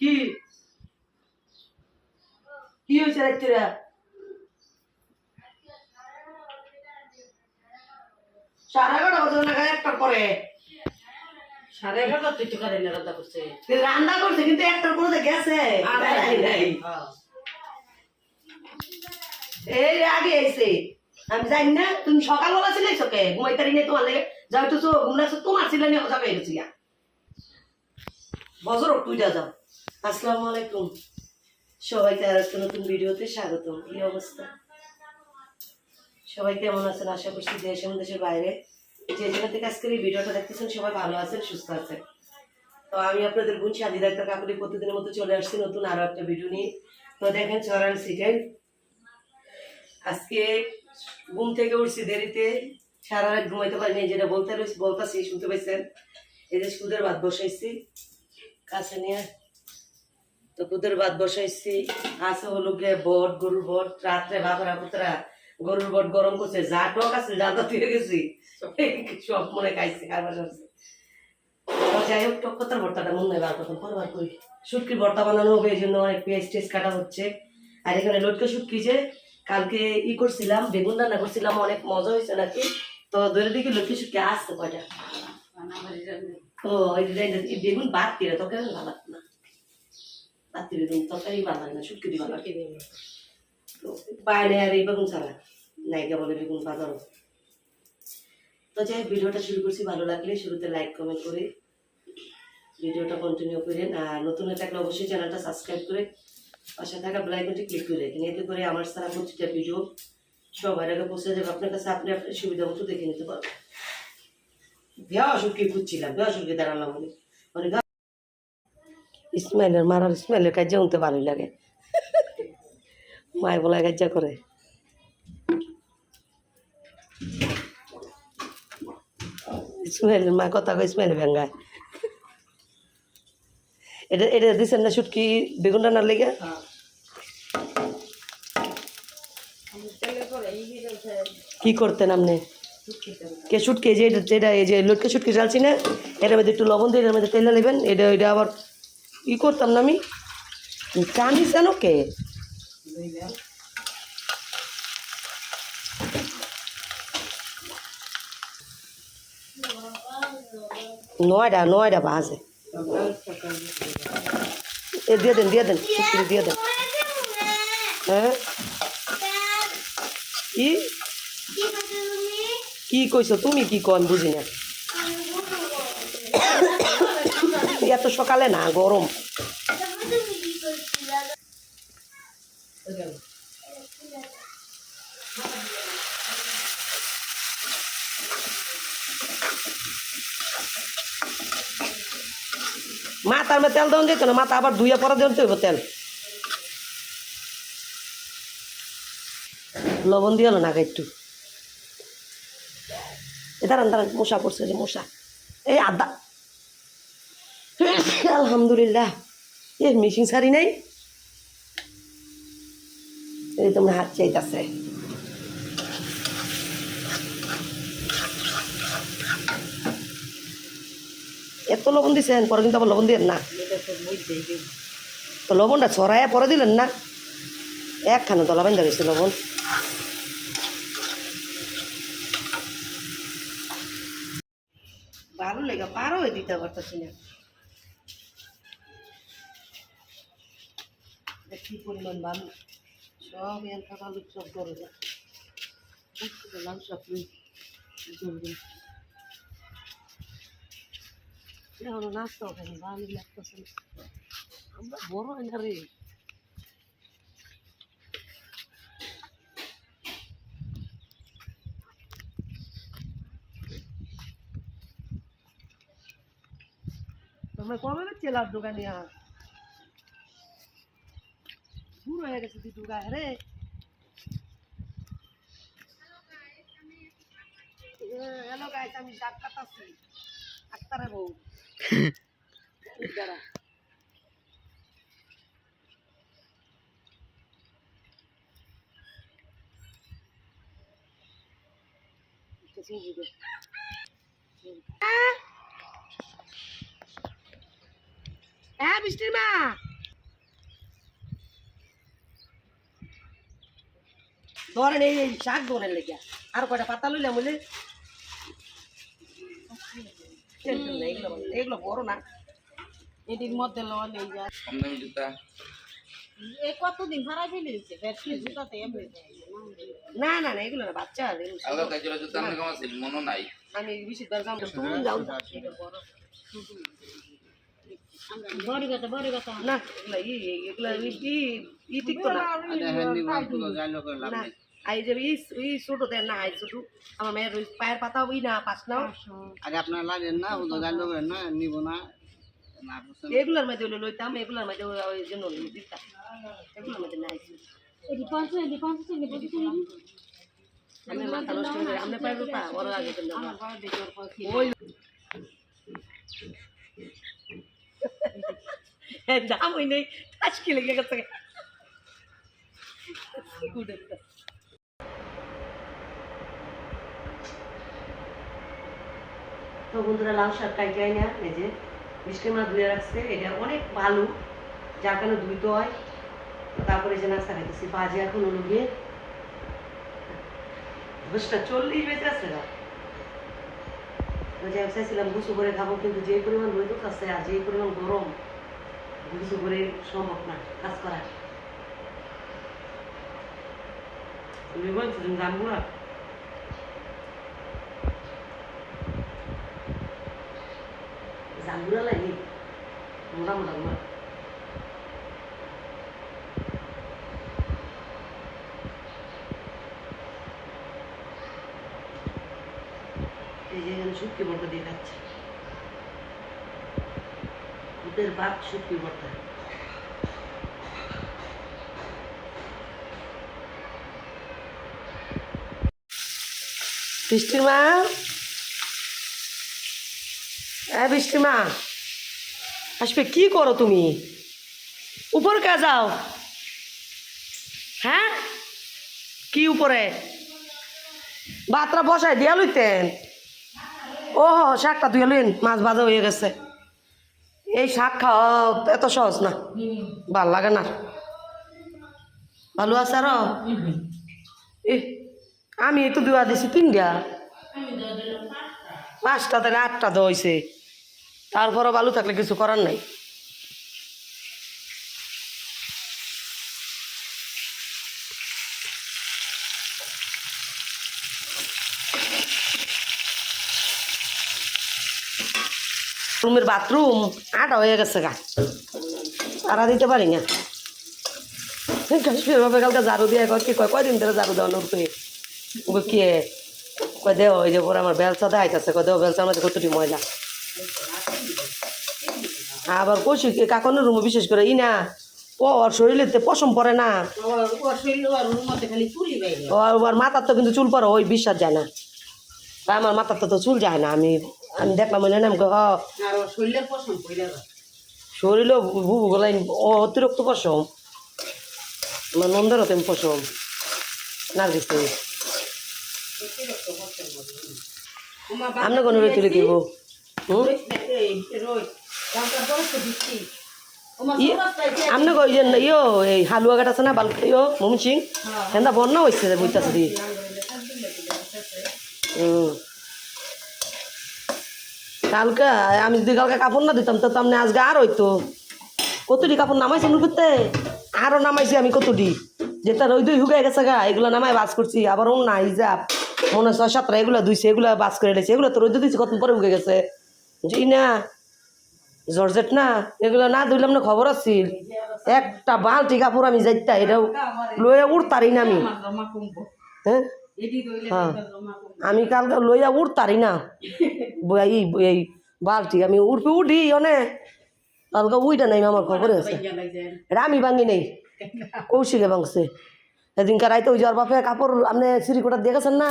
কি? কি হয়েছে রাত্রিরা? সাড়ে এগারোটা বাজে না একটার পরে। সাড়ে এগারোটা তুই টিকা দিলে রান্না করছে। রান্না করছে কিন্তু একটার পরে তো গেছে। নাই, নাই। এই আগে এসে আমি জানি না তুমি সকালবেলা ছিলে চোখে ঘুমাইতারি নিয়ে তোমার লেগে। যাও তো ঘুমলাছো তোমার ছিল নিয়ে গেছি তুই যাও। আসসালামু আলাইকুম। সবাইকে আর একটা নতুন ভিডিওতে স্বাগতম। কি অবস্থা? সবাই কেমন আছেন? আশা করছি দেশ এবং দেশের বাইরে। যে যেখান থেকে আজকের এই ভিডিওটা দেখতেছেন, সবাই ভালো আছেন, সুস্থ আছেন। তো আমি আপনাদের বোন সাদি ডাক্তার কাকুলি প্রতিদিনের মতো চলে আসছি নতুন আরও একটা ভিডিও নিয়ে। তো দেখেন চরান সিটেন আজকে ঘুম থেকে উঠছি দেরিতে। সারা রাত ঘুমাইতে পারিনি যেটা বলতে বলতেছি, শুনতে পাইছেন? যে সুদের ভাত বসাইছি। কাছে নিয়ে তো কুদের ভাত বসাইছি। আছে হলো গিয়ে বট গরুর বট। রাত্রে বাপরা পুতরা গরুর বট গরম করছে। যা টক আছে যা তো তুই গেছি। সব মনে খাইছে খাবার আছে। যাই হোক টক পাতার ভর্তাটা মনে হয় বার করতাম করি। শুটকির ভর্তা বানানো হবে এই জন্য অনেক পেঁয়াজ কাটা হচ্ছে। আর এখানে লটকে শুটকি যে কালকে ই করছিলাম বেগুন রান্না করছিলাম অনেক মজা হয়েছে নাকি? তো ধরে দেখি লটকে শুটকি আসছে কয়টা? ও বেগুন বাদ দিয়ে তোকে ভালো না। বাদ দিয়ে তরকারি ভালো না শুটকি দিয়ে ভালো তো বাইরে আর এই বেগুন ছাড়া নাইকা বলে বেগুন বাজারও। তো যাই ভিডিওটা শুরু করছি। ভালো লাগলে শুরুতে লাইক কমেন্ট করে ভিডিওটা কন্টিনিউ করেন। আর নতুন থাকলে অবশ্যই চ্যানেলটা সাবস্ক্রাইব করে পাশে থাকা বেলাইকনটি ক্লিক করে রাখেন। এতে করে আমার সারা প্রতিটা ভিডিও সবার আগে পৌঁছে যাবে। আপনার কাছে আপনি আপনার সুবিধা মতো দেখে নিতে পারবেন। খুঁজছিলাম দাঁড়ালাম ইসমাইলের মারার ইসমাইলের কাজ উনতে ভালোই লাগে। মায় বলা কাজ করে। ইসমাইলের মা, কথা কয় ইসমাইল ভেঙ্গায়। এটা এটা দিচ্ছেন না শুটকি বেগুন রান্নার লেগে? কি করতেন আপনি? কে শুটকি যে এটা এই যে লটকে শুটকি চালছি না, এটার মধ্যে একটু লবণ দিয়ে, এটার মধ্যে তেল নেবেন এটা এটা আবার ই করতাম না আমি। কানি জানো কে? নয়টা নয়টা বাজে। এ দিয়ে দেন দিয়ে দেন শুটকি দিয়ে দেন। হ্যাঁ? কি কি কইছো তুমি কি কন বুঝি না এত সকালে না গরম মাথার মধ্যে তেল দেওয়া যেত না? মাথা আবার ধুয়ে পরে দেওয়া হইব তেল? লবণ দিয়ে হলো না একটু। দাঁড়ান দাঁড়ান, মশা পড়ছে যে মশা। এই আদা আলহামদুলিল্লাহ। এ মেশিন সারি নাই। এই তোমরা হাত চাইতেছে। এত লবণ দিছেন, পরে কিন্তু আবার লবণ দিয়ে না। তো লবণটা ছড়াইয়া পরে দিলেন না। একখানে দলা বাইন্দা গেছে লবণ। ভালো লেগে, পারো দিতে পারতেছি না কি পরিমাণ ভালো সব এলকা ভালো সব করে যা লাল সব জলদি এখন নাস্তা ওখানে ভালো লাগতেছে না। আমরা বড় না রে। তোমরা কবে লাভ দোকানে আর? দূর হয়ে গেছে তুই দোকান রে হ্যাঁ বৃষ্টির মা। ধরেন এই এই শাক দোনের লেগে আর কয়টা পাতা লইলাম বলে এগুলো এগুলো বড় না এটির মধ্যে লন এই যা এই কতদিন ভাড়া ফেলে দিচ্ছে ব্যাটারি জুতাতে এমনি না। না না না এগুলো না বাচ্চা এগুলো কাজের জুতা আমি কম আছে মনে নাই আমি বেশি দরকার তুমি যাও বড় কথা বড় কথা না এগুলা ই এগুলা ই ই- ই ঠিক তো না না আই যে ই ই ছোট দেন না আই ছোট আমার মেয়ের ওই পায়ের পাতা ওই না পাস নাও আরে আপনার লাগেন না ও জানতে পারেন না নিব না না এগুলার মধ্যে হলে লইতাম এগুলার মধ্যে ওই- জন্য দিতাম এগুলার মধ্যে পঞ্চাশ আমি মাথা নষ্ট আমার ওর ওই দাম ওই নেই আজকে লেগে গেছে তো বন্ধুরা, লাউ শাক কাইটে না। এই যে মিষ্টি মাছ ধুয়ে রাখছে। এটা অনেক ভালো যার কারণে ধুইতে হয়। তারপরে যে নাস্তা খাইতেছি। বাজে এখন হলো গিয়ে দশটা চল্লিশ বেজে আছে না যে চাইছিলাম গুছু করে খাব, কিন্তু যে পরিমাণ রোদ আছে আর যে পরিমাণ গরম গুছু করে সম্ভব না কাজ করা। তুমি বলছো তুমি না লাগে মোটা মোটা ওদের বাপ শুটকি বর্তা বৃষ্টির মা হ্যাঁ বৃষ্টির মা আসবে, কি করো তুমি? উপরে কা যাও? হ্যাঁ? কি উপরে? বাতরা বসাই দিয়া লইতেন। ও শাকটা ধুয়ে লইন মাছ ভাজা হয়ে গেছে। এই শাক খাওয়া এত সহজ না, ভালো লাগে না। ভালো আছে আর? আমি তো দুয়া দিছি, তিনটা। পাঁচটা, তাহলে আটটা দইছে তারপরও ভালো থাকলে কিছু করার নাই। রুমের বাথরুম আটা হয়ে গেছে গা। তারা দিতে পারি না। কাশ্মীরভাবে কালকে ঝাড়ু দিয়ে কয় কি কয়? কয়দিন ধরে ঝাড়ু দেওয়া নড়তে ওকে কে? কয় দেও ওই যে পরে আমার বেলচা দেখাইতেছে, কয় দেও বেলচার মধ্যে কতটি ময়লা? আবার কষি কাকনের রুমে বিশেষ করে ই না ও ওর শরীরে পশম পড়ে না। ওর ওর শরীর ওর ওর মাথার তো কিন্তু চুল পড়ে ওই বিশ্বাস যায় না। আমার মাথার তো চুল যায় না আমি আমি দেখলাম ওই নাম ওর শরীরও বুবু গলাই ও অতিরিক্ত পশম। আমার নন্দেরও তেম পশম। না দিচ্ছে আপনি কোনো তুলে দিব? হুম? আপনি কই যে ইয়ো এই হালুয়া গাট আছে না বাল ইয়ো মমন সিং হেন্দা বন্যা হয়েছে বইতাছে দি হুম কালকে আমি যদি কালকে কাপড় না দিতাম তো আপনি আজকে আর হইতো। কতটি কাপড় নামাইছে নামাইছি করতে আরও নামাইছি আমি কতটি। যেটা রই দুই হুগাই গেছে গা এগুলো নামাই বাস করছি আবার ও না হিজাব মনে হয় ছয় সাতটা এগুলো দুইছে এগুলো বাস করে লেছে এগুলো তো রোদ দিয়েছি কত পরে উগে গেছে। জি না জর্জেট না? এগুলো না ধুইলাম না খবর আছিল একটা বালতি কাপড় আমি যাইতা এটাও লইয়া উঠতারি না আমি। হ্যাঁ? হ্যাঁ। আমি কালকে লইয়া উঠতারি না। এই এই বালতি আমি উঠবে উঠি অনে। কালকে উইটা নাই আমার খবর আছে। এটা আমি ভাঙি নেই, কৌশিকে ভাঙছে। এদিনকার রাইতে ওই জ্বর বাপে কাপড় আপনি সিঁড়িকোটা দিয়ে গেছেন না?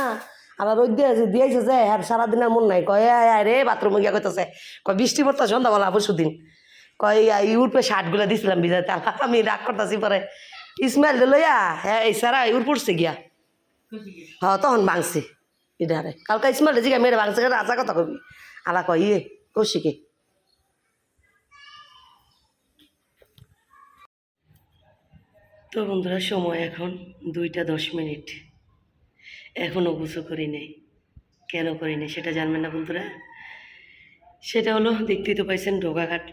আবার রোদ দিয়ে দিয়েছে যে আর সারাদিন আর মন নাই। কয় রে বাথরুমে গিয়া কইতেছে। কয়, বৃষ্টি পড়তে সন্ধ্যাবেলা পরশু দিন। কয় এই উড়পে শার্টগুলো দিছিলাম বিজাতে আমি রাগ করতেছি পরে। ইসমাইল লইয়া? হ্যাঁ এই সারা উড় পড়ছে গিয়া। হ্যাঁ তখন ভাঙছে। ইডারে কালকে ইসমাইল জিগা মেরে ভাঙছে রাজা কথা কবি? আলা কয় ইয়ে কৌশিকে। তো বন্ধুরা, সময় এখন দুইটা দশ মিনিট। এখনও গুছো করি নাই। কেন করি নাই সেটা জানবেন না বন্ধুরা। সেটা হলো, দেখতেই তো পাইছেন ডোকা কাট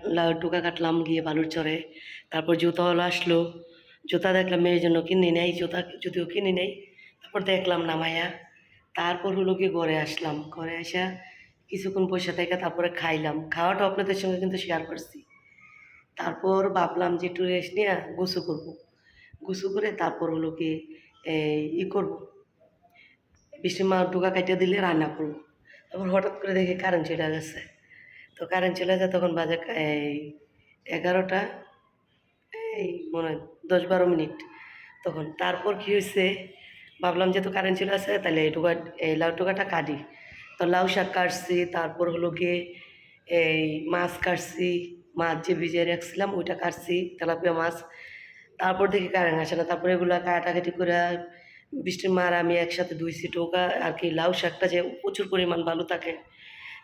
ডোকা কাটলাম, গিয়ে বালুর চরে। তারপর জুতা হলো আসলো। জুতা দেখলাম মেয়ের জন্য কিনে নেই, জুতা যদিও কিনে নেই, তারপর দেখলাম নামাইয়া তারপর হলো গিয়ে ঘরে আসলাম। ঘরে আসা কিছুক্ষণ পয়সা থেকে তারপরে খাইলাম। খাওয়াটা আপনাদের সঙ্গে কিন্তু শেয়ার করছি। তারপর ভাবলাম যে একটু রেস্ট নিয়ে গোসু করব। গোসু করে তারপর হলো কি ই করব। বৃষ্টির মা ডোকা কাটিয়ে দিলে রান্না করব। তারপর হঠাৎ করে দেখি কারেন্ট চলে গেছে। তো কারেন্ট চলে যায় তখন বাজে এই এগারোটা, এই মনে হয় দশ বারো মিনিট। তখন তারপর কি হয়েছে? ভাবলাম যে তো কারেন্ট চলে আসে, তাহলে এই ডোকা এই লাউ টোকাটা কাটি। তো লাউ শাক কাটছি, তারপর হলো গিয়ে এই মাছ কাটছি, মাছ যে ভিজিয়ে রাখছিলাম ওইটা কাটছি, তেলাপিয়া মাছ। তারপর দেখি কারেন্ট আসে না, তারপরে এগুলো কাটাকাটি করে বৃষ্টির মার আমি একসাথে ধুইছি টোকা আর কি লাউ শাকটা যে প্রচুর পরিমাণ ভালো থাকে।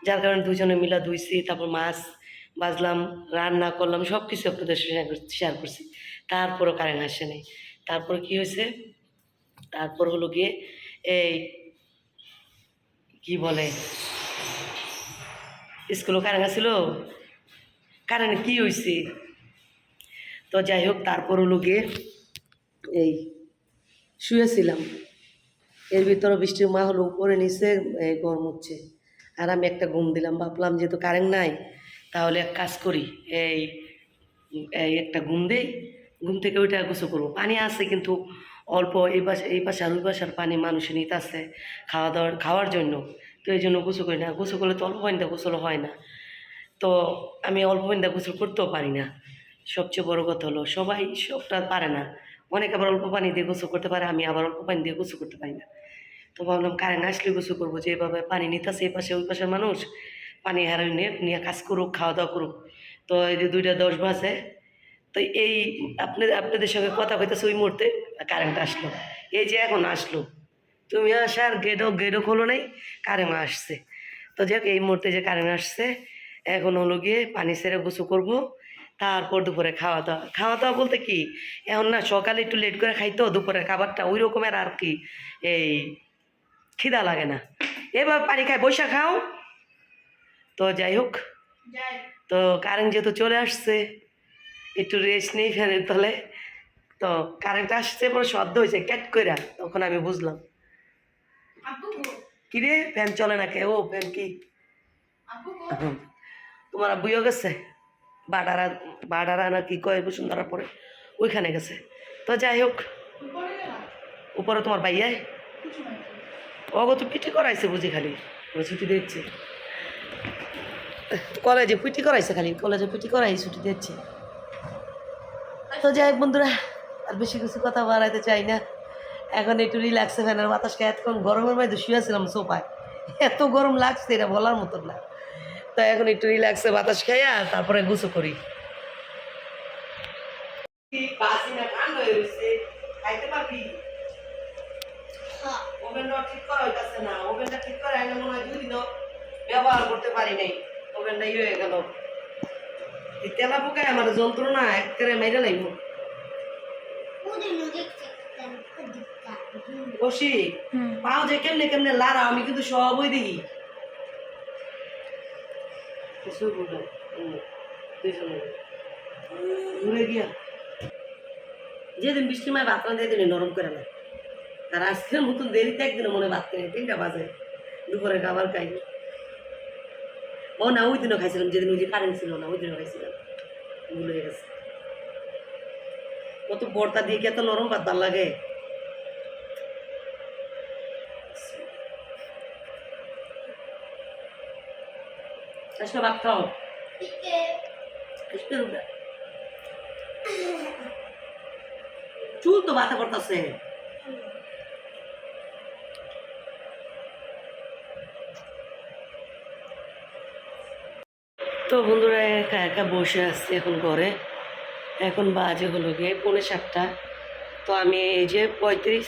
যার কারণে দুজনে মিলা ধুইছি তারপর মাছ বাজলাম রান্না করলাম সব কিছু আপনাদের শেয়ার করছি তারপরও কারেন্ট আসে নাই। তারপর কি হয়েছে? তারপর হলো গিয়ে এই কি বলে? স্কুলও কারেন্ট আসছিল কারেন্ট কি হয়েছে? তো যাই হোক, তারপর হলো গিয়ে এই শুয়েছিলাম। এর ভিতরে বৃষ্টির মা হলো উপরে নিচে গরম হচ্ছে। আর আমি একটা ঘুম দিলাম, ভাবলাম যেহেতু কারেন্ট নাই, তাহলে এক কাজ করি, এই এই একটা ঘুম দেই, ঘুম থেকে ওইটা গোসল করব। পানি আছে কিন্তু অল্প, এই পাশে এই পাশে আর ওই পাশার পানি মানুষ নিতে আছে খাওয়া দাওয়ার, খাওয়ার জন্য। তো এই জন্য গোসল করি না। গোসল করলে তো অল্প পানিতে গোসল হয় না। তো আমি অল্প পানিতে গোসল করতেও পারি না। সবচেয়ে বড় কথা হলো সবাই সবটা পারে না। অনেকে আবার অল্প পানি দিয়ে গোসল করতে পারে, আমি আবার অল্প পানি দিয়ে গোসল করতে পারি না। তো ভাবলাম, কারেন্ট আসলে গোসল করব, যে এভাবে পানি নিতেছে এই পাশে, ওই পাশের মানুষ পানি হারে নিয়ে কাজ করুক খাওয়া দাওয়া করুক। তো এই যে দুইটা দশ বাজে, তো এই আপনাদের আপনাদের সঙ্গে কথা কইতেছে ওই মুহূর্তে, কারেন্ট আসলো। এই যে এখন আসলো, তুমি আসার গেটও গেটও খোলো নাই কারেন্ট আসছে। তো যাক এই মুহূর্তে যে কারেন্ট আসছে, এখন হলো গিয়ে পানি সেরে গোসু করব। তারপর দুপুরে খাওয়া দাওয়া খাওয়া দাওয়া বলতে কি? এখন না সকালে একটু লেট করে খাইতো দুপুরের খাবারটা ওই রকমের আর কি এই খিদা লাগে না। এবার পানি খাই বৈশা খাও। তো যাই হোক। তো কারেন্ট যেহেতু চলে আসছে একটু রেস্ট নেই ফ্যানের তলে। তো কারেন্ট আসছে পরে শব্দ হয়েছে ক্যাট কইরা তখন আমি বুঝলাম। আপু কি? রে? ফ্যান চলে না কে? ও ফ্যান কি। তোমার আব্বুইও গেছে? বাডারা বাডারা না কি কয় বসুন্ধরা পরে, ওইখানে গেছে। তো যাই হোক, উপরে তোমার ভাইয়াই অগত পিটি করাইছে বুঝি খালি ছুটি দিচ্ছে। কলেজে পিটি করাইছে খালি, কলেজে পিটি করাই ছুটি দিচ্ছে। তো যাই হোক বন্ধুরা, আর বেশি কিছু কথা বাড়াইতে চাই না। এখন একটু রিল্যাক্সে ফ্যানের বাতাস এতক্ষণ গরমের মধ্যে শুয়েছিলাম সোফায়। এত গরম লাগছে এটা বলার মতন না। তো এখন একটু রিল্যাক্সে বাতাস খাইয়া তারপরে গুছো করি। খাইতে পারবি ওভেনটা ঠিক করা হইতাছে না ওভেনটা ঠিক করা হইলে দুদিনও ব্যবহার করতে পারি নাই ওভেনটা ইয়ে হয়ে গেল তেলা পোকায় আমার যন্ত্রণা একেবারে মেরে লাগবো বসি পাও যে কেমনে কেমনে লারা আমি কিন্তু সবই দেখি। ঘুরে গিয়া। যেদিন বৃষ্টি মায় ভাত রান্ধে দিনে নরম করে না আর আজকের মতন দেরিতে একদিন মনে ভাত খাই তিনটা বাজে। দুপুরে খাবার খাই। ও না, ওই দিনও খাইছিলাম। যেদিন ওই যে কারেন্ট ছিল না, ওই দিনও খাইছিলাম। ভুলে গেছে। কত বর্তা দিয়ে কি এত নরম ভাত লাগে? আজকে ভাত খাও। চুল তো বাতা করতেছে তো বন্ধুরা একা একা বসে আসছি এখন ঘরে। এখন বাজে হলো গিয়ে পৌনে সাতটা। তো আমি এই যে পঁয়ত্রিশ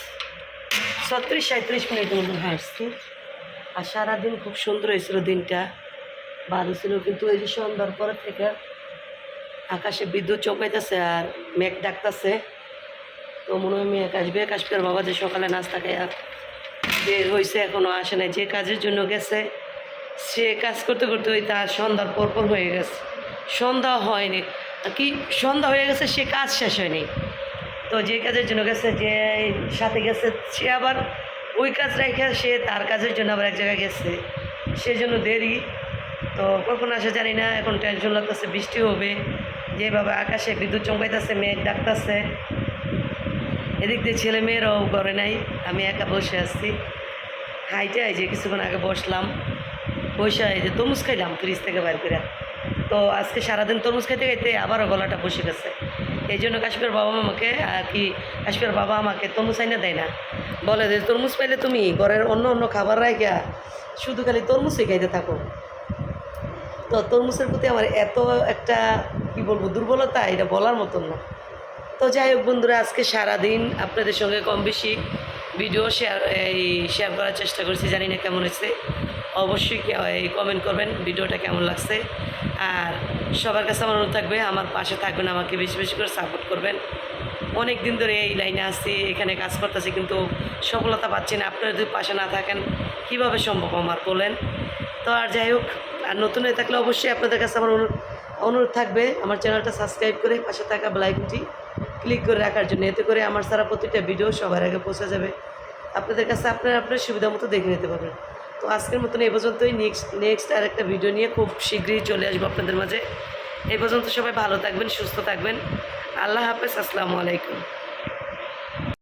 ছত্রিশ সাঁত্রিশ মিনিটের মতন হাসছি আর সারাদিন খুব সুন্দর হয়েছিল দিনটা। ভালো ছিল, কিন্তু এই যে সন্ধ্যার পরে থেকে আকাশে বিদ্যুৎ চমকাইতেছে আর মেঘ ডাকতেছে। তো মনে হয় মেঘ আসবে। কাশ্মীর বাবা যে সকালে নাস্তা খাইয়া বের হয়েছে এখনও আসে নাই। যে কাজের জন্য গেছে, সে কাজ করতে করতে ওই তার সন্ধ্যার পরপর হয়ে গেছে। সন্ধ্যা হয়নি। কি সন্ধ্যা হয়ে গেছে, সে কাজ শেষ হয়নি। তো যে কাজের জন্য গেছে, যে সাথে গেছে, সে আবার ওই কাজ রেখে সে তার কাজের জন্য আবার এক জায়গায় গেছে। সেজন্য দেরি। তো কখন আসে জানি না, এখন টেনশন লাগতেছে, বৃষ্টি হবে। যেভাবে আকাশে বিদ্যুৎ চমকাইতেছে, মেঘ ডাকতেছে। এদিক দিয়ে ছেলে মেয়েরাও করে নাই, আমি একা বসে আসছি হাইটে এই যে কিছুক্ষণ আগে বসলাম। বসে যে তরমুজ খাইলাম ফ্রিজ থেকে বাইর করে। তো আজকে সারাদিন তরমুজ খাইতে খাইতে আবারও গলাটা বসে গেছে। এই জন্য কাশ্মীর বাবা আমাকে কি কাশ্মীর বাবা আমাকে তরমুজ আইনা দেয় না। বলে যে, তরমুজ পাইলে তুমি ঘরের অন্য অন্য খাবার রাখা শুধু খালি তরমুজই খাইতে থাকো। তো তরমুজের প্রতি আমার এত একটা, কি বলব, দুর্বলতা, এটা বলার মতন না। তো যাই হোক বন্ধুরা, আজকে সারাদিন আপনাদের সঙ্গে কম বেশি ভিডিও শেয়ার এই শেয়ার করার চেষ্টা করছি, জানি না কেমন হয়েছে। অবশ্যই এই কমেন্ট করবেন ভিডিওটা কেমন লাগছে। আর সবার কাছে আমার অনুরোধ থাকবে, আমার পাশে থাকবেন, আমাকে বেশি বেশি করে সাপোর্ট করবেন। অনেক দিন ধরে এই লাইনে আসছি এখানে কাজ করতেছি, কিন্তু সফলতা পাচ্ছি না। আপনারা যদি পাশে না থাকেন, কীভাবে সম্ভব আমার বলেন? তো আর যাই হোক আর নতুন হয়ে থাকলে অবশ্যই আপনাদের কাছে আমার অনুরোধ থাকবে আমার চ্যানেলটা সাবস্ক্রাইব করে পাশে থাকা বেলাইকনটি ক্লিক করে রাখার জন্য। এতে করে আমার সারা প্রতিটা ভিডিও সবার আগে পৌঁছে যাবে। আপনাদের কাছে আপনারা আপনার সুবিধা মতো দেখে নিতে পারবেন। তো আজকের মতন এই পর্যন্তই। নেক্সট নেক্সট আর একটা ভিডিও নিয়ে খুব শীঘ্রই চলে আসব আপনাদের মাঝে। এই পর্যন্ত সবাই ভালো থাকবেন, সুস্থ থাকবেন। আল্লাহ হাফেজ, আসসালামু আলাইকুম।